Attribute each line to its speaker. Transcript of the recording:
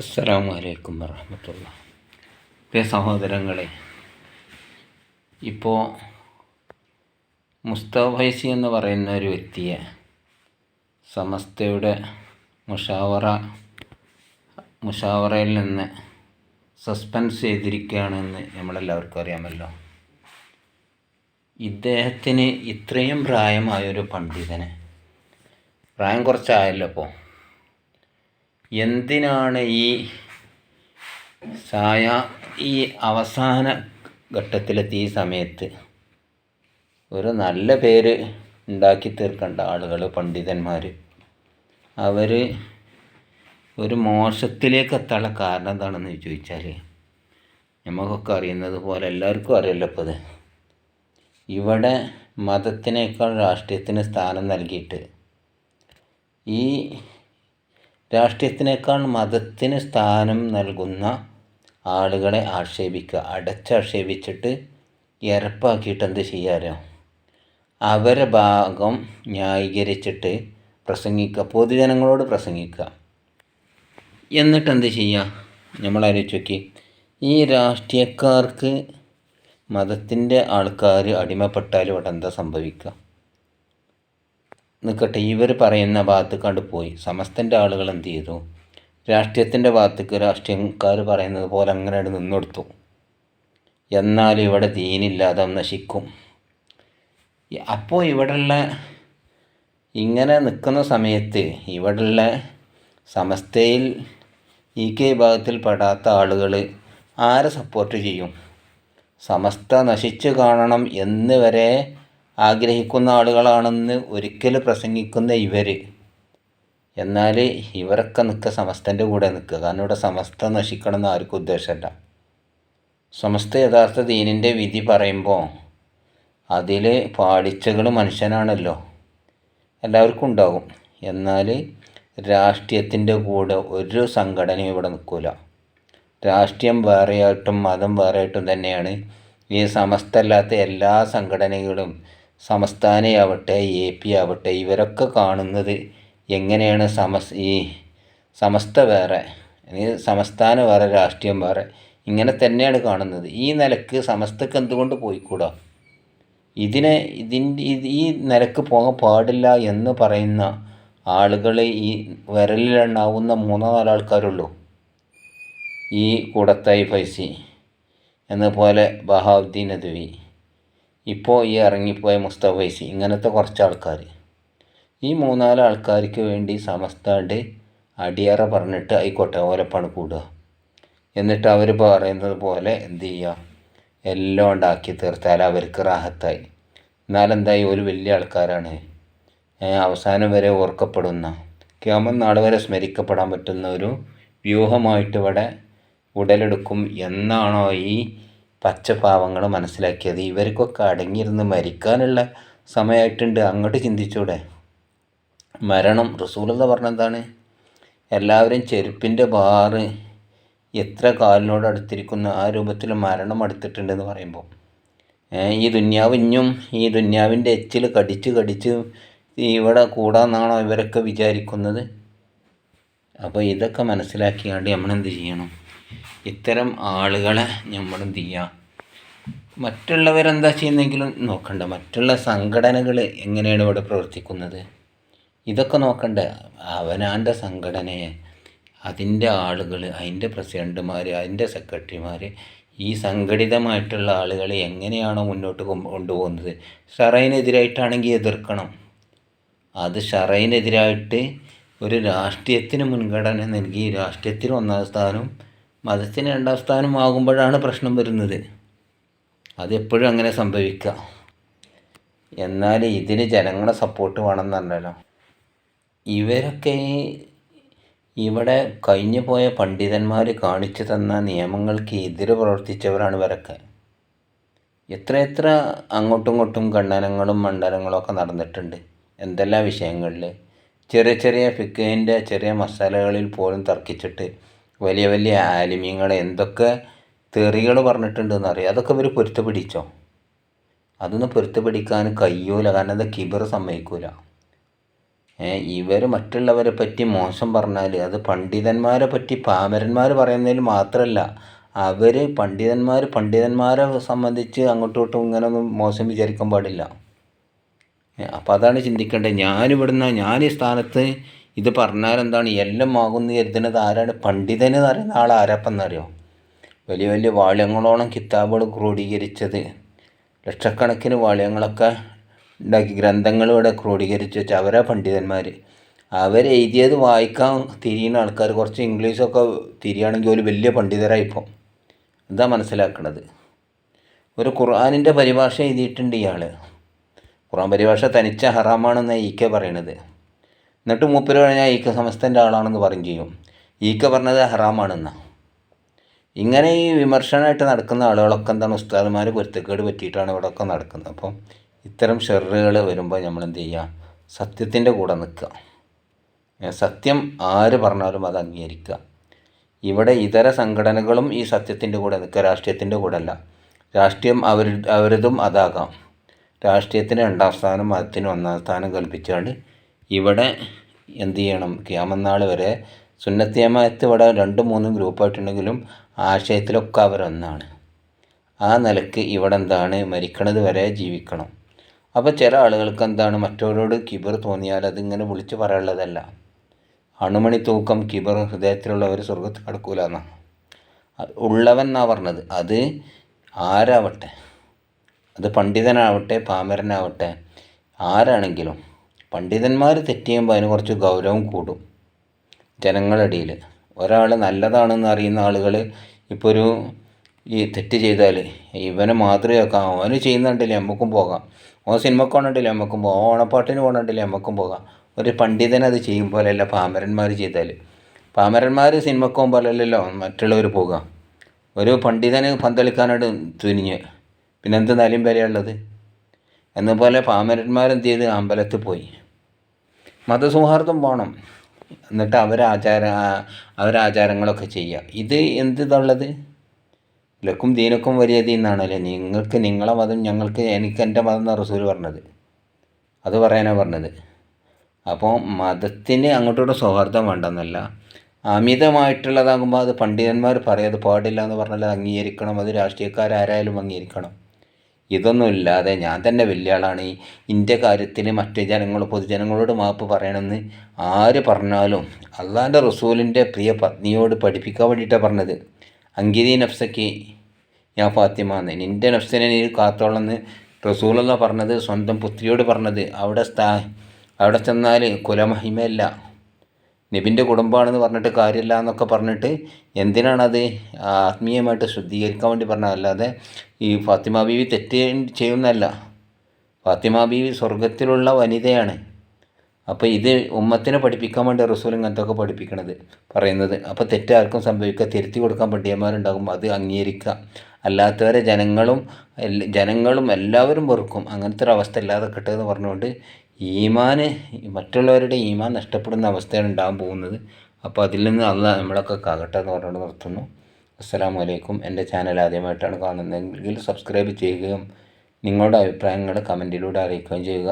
Speaker 1: അസ്സലാമു അലൈക്കും വറഹമത്തുള്ള പ്രിയ സഹോദരങ്ങളെ ഇപ്പോൾ മുസ്തഫൈസി എന്ന് പറയുന്ന ഒരു വ്യക്തിയെ സമസ്തയുടെ മുഷാവറ മുഷാവറയിൽ നിന്ന് സസ്പെൻസ് ചെയ്തിരിക്കുകയാണെന്ന് നമ്മളെല്ലാവർക്കും അറിയാമല്ലോ. ഇദ്ദേഹത്തിന് ഇത്രയും പ്രായമായൊരു പണ്ഡിതനെ പ്രായം കുറച്ചായല്ലോ ഇപ്പോൾ എന്തിനാണ് ഈ സായ ഈ അവസാന ഘട്ടത്തിലെത്തി ഈ സമയത്ത്? ഒരു നല്ല പേര് ഉണ്ടാക്കി തീർക്കേണ്ട ആളുകൾ പണ്ഡിതന്മാർ അവർ ഒരു മോശത്തിലേക്ക് എത്താനുള്ള കാരണം എന്താണെന്ന് ചോദിച്ചാൽ നമുക്കൊക്കെ അറിയുന്നത് പോലെ എല്ലാവർക്കും അറിയില്ല ഇപ്പോൾ ഇത്. ഇവിടെ മതത്തിനേക്കാൾ രാഷ്ട്രീയത്തിന് സ്ഥാനം നൽകിയിട്ട് ഈ രാഷ്ട്രീയത്തിനേക്കാൾ മതത്തിന് സ്ഥാനം നൽകുന്ന ആളുകളെ ആക്ഷേപിക്കുക അടച്ചാക്ഷേപിച്ചിട്ട് ഇരപ്പാക്കിയിട്ട് എന്ത് ചെയ്യാരോ അവരെ ഭാഗം ന്യായീകരിച്ചിട്ട് പ്രസംഗിക്കുക പൊതുജനങ്ങളോട് പ്രസംഗിക്കുക. എന്നിട്ട് എന്ത് ചെയ്യുക നമ്മൾ ആലോചിച്ച് നോക്കി. ഈ രാഷ്ട്രീയക്കാർക്ക് മതത്തിന്റെ ആൾക്കാർ അടിമപ്പെട്ടാൽ ഇവിടെ എന്താ സംഭവിക്കുക? നിൽക്കട്ടെ ഇവർ പറയുന്ന ഭാഗത്തേക്കാണ്ട് കണ്ട് പോയി. സമസ്തന്റെ ആളുകൾ എന്ത് ചെയ്തു? രാഷ്ട്രീയത്തിന്റെ ഭാഗത്തേക്ക് രാഷ്ട്രീയക്കാർ പറയുന്നത് പോലെ അങ്ങനെ നിന്നെടുത്തു. എന്നാൽ ഇവിടെ ദീനില്ലാതെ നശിക്കും. അപ്പോൾ ഇവിടെയുള്ള ഇങ്ങനെ നിൽക്കുന്ന സമയത്ത് ഇവിടെയുള്ള സമസ്തയിൽ ഈ കെ വിഭാഗത്തിൽ പെടാത്ത ആളുകൾ ആരെ സപ്പോർട്ട് ചെയ്യും? സമസ്ത നശിച്ചു കാണണം എന്ന് വരെ ആഗ്രഹിക്കുന്ന ആളുകളാണെന്ന് ഒരിക്കൽ പ്രസംഗിക്കുന്ന ഇവർ എന്നാൽ ഇവരൊക്കെ നിൽക്കുക സമസ്തന്റെ കൂടെ നിൽക്കുക കാരണം ഇവിടെ സമസ്ത നശിക്കണം എന്ന് ആർക്കും ഉദ്ദേശമല്ല. സമസ്ത യഥാർത്ഥ ദീനിന്റെ വിധി പറയുമ്പോൾ അതിൽ പാളിച്ചകൾ മനുഷ്യനാണല്ലോ. എല്ലാവർക്കും ഉണ്ടാകും. എന്നാൽ രാഷ്ട്രീയത്തിന്റെ കൂടെ ഒരു സംഘടനയും ഇവിടെ നിൽക്കില്ല രാഷ്ട്രീയം വേറെയായിട്ടും മതം വേറെയായിട്ടും തന്നെയാണ് ഈ സമസ്തല്ലാത്ത എല്ലാ സംഘടനകളും സംസ്ഥാനയാവട്ടെ എ പി ആവട്ടെ ഇവരൊക്കെ കാണുന്നത് എങ്ങനെയാണ് സമസ് ഈ സമസ്ത വേറെ അല്ലെങ്കിൽ സംസ്ഥാന വേറെ രാഷ്ട്രീയം വേറെ ഇങ്ങനെ തന്നെയാണ് കാണുന്നത്. ഈ നിലയ്ക്ക് സമസ്തക്ക് എന്തുകൊണ്ട് പോയിക്കൂടാ? ഇതിനെ ഇതിന്റെ ഈ നിലയ്ക്ക് പോകാൻ പാടില്ല എന്ന് പറയുന്ന ആളുകൾ ഈ വിരലിലെണ്ണാവുന്ന മൂന്നോ നാലോ ആൾക്കാരുള്ളൂ. ഈ കൂടത്തായി ഫൈസി എന്നപോലെ ബഹാവുദ്ദീൻ നദ്വി. ഇപ്പോൾ ഈ ഇറങ്ങിപ്പോയ മുസ്തഫൈസി ഇങ്ങനത്തെ കുറച്ച് ആൾക്കാർ ഈ മൂന്നാൽ ആൾക്കാർക്ക് വേണ്ടി സമസ്താണ്ട് അടിയറ പറഞ്ഞിട്ട് ആയിക്കോട്ടെ ഓലപ്പാണ് കൂടുക. എന്നിട്ട് അവർ പറയുന്നത് പോലെ എന്ത് ചെയ്യുക എല്ലാം ഉണ്ടാക്കി തീർത്താൽ അവർക്ക് റാഹത്തായി. എന്നാലെന്തായി ഒരു വലിയ ആൾക്കാരാണ്. അവസാനം വരെ ഓർക്കപ്പെടുന്ന ക്യാമം നാളെ വരെ സ്മരിക്കപ്പെടാൻ പറ്റുന്ന ഒരു വ്യൂഹമായിട്ട് ഇവിടെ ഉടലെടുക്കും എന്നാണോ ഈ പച്ചപാവങ്ങൾ മനസ്സിലാക്കിയത്. ഇവർക്കൊക്കെ അടങ്ങിയിരുന്ന് മരിക്കാനുള്ള സമയമായിട്ടുണ്ട് അങ്ങോട്ട് ചിന്തിച്ചൂടെ? മരണം റസൂലെന്ന് പറഞ്ഞെന്താണ്? എല്ലാവരും ചെരുപ്പിന്റെ ബാറ് എത്ര കാലിനോട് അടുത്തിരിക്കുന്ന? ആ രൂപത്തിൽ മരണം അടുത്തിട്ടുണ്ടെന്ന് പറയുമ്പോൾ. ഈ ദുന്യാവ് ഇഞ്ഞും ഈ ദുന്യാവിന്റെ എച്ചിൽ കടിച്ച് കടിച്ച് ഇവിടെ കൂടാന്നാണോ ഇവരൊക്കെ വിചാരിക്കുന്നത്? അപ്പോൾ ഇതൊക്കെ മനസ്സിലാക്കിയാണ്ട് നമ്മളെന്ത് ചെയ്യണം? ഇത്തരം ആളുകളെ നമ്മൾ എന്ത് ചെയ്യുക മറ്റുള്ളവരെന്താ ചെയ്യുന്നെങ്കിലും നോക്കണ്ട. മറ്റുള്ള സംഘടനകൾ എങ്ങനെയാണ് ഇവിടെ പ്രവർത്തിക്കുന്നത്? ഇതൊക്കെ നോക്കണ്ട. അവനാന്റെ സംഘടനയെ അതിന്റെ ആളുകൾ അതിന്റെ പ്രസിഡന്റുമാർ അതിന്റെ സെക്രട്ടറിമാർ ഈ സംഘടിതമായിട്ടുള്ള ആളുകളെ എങ്ങനെയാണോ മുന്നോട്ട് കൊണ്ടുപോകുന്നത്? ഷറൈനെതിരായിട്ടാണെങ്കിൽ എതിർക്കണം. അത് ഷറൈനെതിരായിട്ട് ഒരു രാഷ്ട്രീയത്തിന് മുൻഗണന നൽകി രാഷ്ട്രീയത്തിന് ഒന്നാം സ്ഥാനം മതത്തിന് രണ്ടാം സ്ഥാനം ആകുമ്പോഴാണ് പ്രശ്നം വരുന്നത്. അതെപ്പോഴും അങ്ങനെ സംഭവിക്കുക. എന്നാൽ ഇതിന് ജനങ്ങളെ സപ്പോർട്ട് വേണമെന്നല്ലോ ഇവരൊക്കെ ഇവിടെ കഴിഞ്ഞു പോയ പണ്ഡിതന്മാർ കാണിച്ചു തന്ന നിയമങ്ങൾക്ക് എതിരെ പ്രവർത്തിച്ചവരാണ് ഇവരൊക്കെ. എത്ര എത്ര അങ്ങോട്ടും ഇങ്ങോട്ടും ഖണ്ഡനങ്ങളും മണ്ഡലങ്ങളും ഒക്കെ നടന്നിട്ടുണ്ട് എന്തെല്ലാം വിഷയങ്ങളിൽ. ചെറിയ ചെറിയ ഫിക്കിന്റെ ചെറിയ മസാലകളിൽ പോലും തർക്കിച്ചിട്ട് വലിയ വലിയ ആലിമ്യങ്ങൾ എന്തൊക്കെ തെറികൾ പറഞ്ഞിട്ടുണ്ടെന്ന് അറിയാം അതൊക്കെ ഇവർ പൊരുത്തപ്പിടിച്ചോ അതൊന്നും പൊരുത്തപ്പിടിക്കാൻ കഴിയൂല. കാരണം എന്താ? കിബർ സമ്മതിക്കൂല. ഇവർ മറ്റുള്ളവരെ പറ്റി മോശം പറഞ്ഞാൽ അത് പണ്ഡിതന്മാരെ പറ്റി പാമരന്മാർ പറയുന്നതിൽ മാത്രമല്ല അവർ പണ്ഡിതന്മാർ പണ്ഡിതന്മാരെ സംബന്ധിച്ച് അങ്ങോട്ടും ഇങ്ങോട്ടും ഇങ്ങനെ ഒന്നും മോശം വിചാരിക്കാൻ പാടില്ല. അപ്പോൾ അതാണ് ചിന്തിക്കേണ്ടത്. ഞാനിവിടുന്ന് ഞാൻ ഈ സ്ഥാനത്ത് ഇത് പറഞ്ഞാൽ എന്താണ്? എല്ലാം ആകുമെന്ന് കരുതുന്നത് ആരാണ്? പണ്ഡിതൻ എന്ന് പറയുന്ന ആൾ ആരാപ്പെന്നറിയോ? വലിയ വലിയ വാള്യങ്ങളോളം കിതാബുകൾ ക്രോഡീകരിച്ചത്. ലക്ഷക്കണക്കിന് വാള്യങ്ങളൊക്കെ ഉണ്ടാക്കി ഗ്രന്ഥങ്ങൾ ഇവിടെ ക്രോഡീകരിച്ച് വെച്ച് അവരാ പണ്ഡിതന്മാർ അവരെഴുതിയത് വായിക്കാൻ തിരിയുന്ന ആൾക്കാർ കുറച്ച് ഇംഗ്ലീഷൊക്കെ തിരിയുകയാണെങ്കിൽ ഒരു വലിയ പണ്ഡിതരായിപ്പോൾ ഇതാ മനസ്സിലാക്കുന്നത് ഒരു ഖുർആാനിന്റെ പരിഭാഷ എഴുതിയിട്ടുണ്ട് ഇയാൾ ഖുർആൻ പരിഭാഷ തനിച്ച ഹറാമാണെന്ന് കെ പറയണത്. എന്നിട്ട് മൂപ്പര് പറഞ്ഞാൽ ഈക്ക സമസ്തന്റെ ആളാണെന്ന് പറയും ചെയ്യും. ഈക്ക പറഞ്ഞത് ഹറാമാണെന്നാണ് ഇങ്ങനെ ഈ വിമർശനമായിട്ട് നടക്കുന്ന ആളുകളൊക്കെ എന്താണ്? ഉസ്താദുമാർ പൊരുത്തക്കേട് പറ്റിയിട്ടാണ് ഇവിടെയൊക്കെ നടക്കുന്നത്. അപ്പം ഇത്തരം ഷെറുകൾ വരുമ്പോൾ നമ്മൾ എന്ത് ചെയ്യുക സത്യത്തിന്റെ കൂടെ നിൽക്കുക. സത്യം ആര് പറഞ്ഞാലും അത് അംഗീകരിക്കുക. ഇവിടെ ഇതര സംഘടനകളും ഈ സത്യത്തിന്റെ കൂടെ നിൽക്കുക. രാഷ്ട്രീയത്തിന്റെ കൂടെ അല്ല. രാഷ്ട്രീയം അവർ അവരതും അതാകാം. രാഷ്ട്രീയത്തിന് രണ്ടാം സ്ഥാനം മതത്തിന് ഒന്നാം സ്ഥാനം കൽപ്പിച്ചുകൊണ്ട് ഇവിടെ എന്ത് ചെയ്യണം? ക്യാമന്നാൾ വരെ സുന്നത്തിയമായത്ത് ഇവിടെ രണ്ടും മൂന്നും ഗ്രൂപ്പായിട്ടുണ്ടെങ്കിലും ആശയത്തിലൊക്കെ അവരൊന്നാണ്. ആ നിലയ്ക്ക് ഇവിടെ എന്താണ്? മരിക്കണത് വരെ ജീവിക്കണം. അപ്പോൾ ചില ആളുകൾക്ക് എന്താണ്? മറ്റവരോട് കിബർ തോന്നിയാൽ അതിങ്ങനെ വിളിച്ച് പറയാനുള്ളതല്ല. അണുമണി തൂക്കം കിബർ ഹൃദയത്തിലുള്ളവർ സ്വർഗത്ത് കടക്കൂല എന്നാണ് ഉള്ളവൻ എന്നാണ് പറഞ്ഞത്. അത് ആരാവട്ടെ? അത് പണ്ഡിതനാവട്ടെ പാമരനാവട്ടെ ആരാണെങ്കിലും പണ്ഡിതന്മാർ തെറ്റ് ചെയ്യുമ്പോൾ അതിന് കുറച്ച് ഗൗരവം കൂടും. ജനങ്ങളിടയിൽ ഒരാൾ നല്ലതാണെന്ന് അറിയുന്ന ആളുകൾ ഇപ്പോൾ ഒരു ഈ തെറ്റ് ചെയ്താൽ ഇവനെ മാതൃകയാക്കാം അവന് ചെയ്യുന്നുണ്ടല്ലേ നമുക്കും പോകാം. ഓ സിനിമ പോകണുണ്ടല്ലേ നമുക്കും പോകാം. ഓണപ്പാട്ടിന് പോകണുണ്ടല്ലേ നമുക്കും പോകാം. ഒരു പണ്ഡിതൻ അത് ചെയ്യും പോലെയല്ല പാമരന്മാർ ചെയ്താൽ പാമരന്മാർ സിനിമക്ക് പോകുമ്പോഴല്ലല്ലോ മറ്റുള്ളവർ പോകാം. ഒരു പണ്ഡിതന് പന്തളിക്കാനായിട്ട് തുനിഞ്ഞ്. പിന്നെ എന്ത് നിലയും വരെയുള്ളത് എന്നപോലെ പാമരന്മാരെന്ത് ചെയ്ത്? അമ്പലത്തിൽ പോയി. മതസൗഹാർദ്ദം പോകണം എന്നിട്ട് അവരാചാര അവരാചാരങ്ങളൊക്കെ ചെയ്യുക. ഇത് എന്ത് ഇതുള്ളത് ലക്കും ദീനക്കും വലിയതി എന്നാണല്ലേ നിങ്ങൾക്ക് നിങ്ങളെ മതം ഞങ്ങൾക്ക് എനിക്ക് എന്റെ മതം എന്ന റസൂൽ പറഞ്ഞത്. അത് പറയാനാണ് പറഞ്ഞത്. അപ്പോൾ മതത്തിന് അങ്ങോട്ടും സൗഹാർദ്ദം വേണ്ടെന്നല്ല. അമിതമായിട്ടുള്ളതാകുമ്പോൾ അത് പണ്ഡിതന്മാർ പറയാതെ പാടില്ല എന്ന് പറഞ്ഞാൽ അംഗീകരിക്കണം. അത് രാഷ്ട്രീയക്കാരായാലും അംഗീകരിക്കണം. ഇതൊന്നും ഇല്ലാതെ ഞാൻ തന്നെ വലിയ ആളാണ്. ഈ ഇന്റെ കാര്യത്തിൽ മറ്റു ജനങ്ങൾ പൊതുജനങ്ങളോട് മാപ്പ് പറയണമെന്ന് ആര് പറഞ്ഞാലും അള്ളാന്റെ റസൂലിന്റെ പ്രിയ പത്നിയോട് പഠിപ്പിക്കാൻ വേണ്ടിയിട്ടാണ് പറഞ്ഞത്. അങ്കിരി നഫ്സയ്ക്ക് ഞാൻ ഫാത്തിമ എന്ന് നിന്റെ നഫ്സിനെ നീ കാത്തോളെന്ന് റസൂലെന്ന പറഞ്ഞത് സ്വന്തം പുത്രിയോട് പറഞ്ഞത്. അവിടെ സ്ഥാ അവിടെ ചെന്നാൽ കുലമഹിമയല്ല. നബിന്റെ കുടുംബമാണെന്ന് പറഞ്ഞിട്ട് കാര്യമില്ല എന്നൊക്കെ പറഞ്ഞിട്ട് എന്തിനാണത് ആത്മീയമായിട്ട് ശുദ്ധീകരിക്കാൻ വേണ്ടി പറഞ്ഞത്? അല്ലാതെ ഈ ഫാത്തിമ ബീവി തെറ്റ് ചെയ്യുന്നതല്ല. ഫാത്തിമ ബീവി സ്വർഗത്തിലുള്ള വനിതയാണ്. അപ്പോൾ ഇത് ഉമ്മത്തിനെ പഠിപ്പിക്കാൻ വേണ്ടി റസൂൽ ഇങ്ങനത്തൊക്കെ പഠിപ്പിക്കണത് പറയുന്നത്. അപ്പോൾ തെറ്റാർക്കും സംഭവിക്കുക. തിരുത്തി കൊടുക്കാൻ പണ്ഡിയന്മാരുണ്ടാകും അത് അംഗീകരിക്കുക. അല്ലാത്തവരെ ജനങ്ങളും ജനങ്ങളും എല്ലാവരും വെറുക്കും. അങ്ങനത്തെ ഒരു അവസ്ഥ ഇല്ലാതെ കിട്ടുമെന്ന് പറഞ്ഞുകൊണ്ട് ഈമാന് മറ്റുള്ളവരുടെ ഈമാൻ നഷ്ടപ്പെടുന്ന അവസ്ഥയാണ് ഉണ്ടാകാൻ പോകുന്നത്. അപ്പോൾ അതിൽ നിന്ന് അല്ല നമ്മളൊക്കെ കാകട്ടെ എന്ന് പറഞ്ഞുകൊണ്ട് നിർത്തുന്നു. അസ്സാം വലൈക്കും എന്റെ ചാനൽ ആദ്യമായിട്ടാണ് കാണുന്നതെങ്കിൽ സബ്സ്ക്രൈബ് ചെയ്യുകയും നിങ്ങളുടെ അഭിപ്രായങ്ങൾ കമന്റിലൂടെ അറിയിക്കുകയും ചെയ്യുക.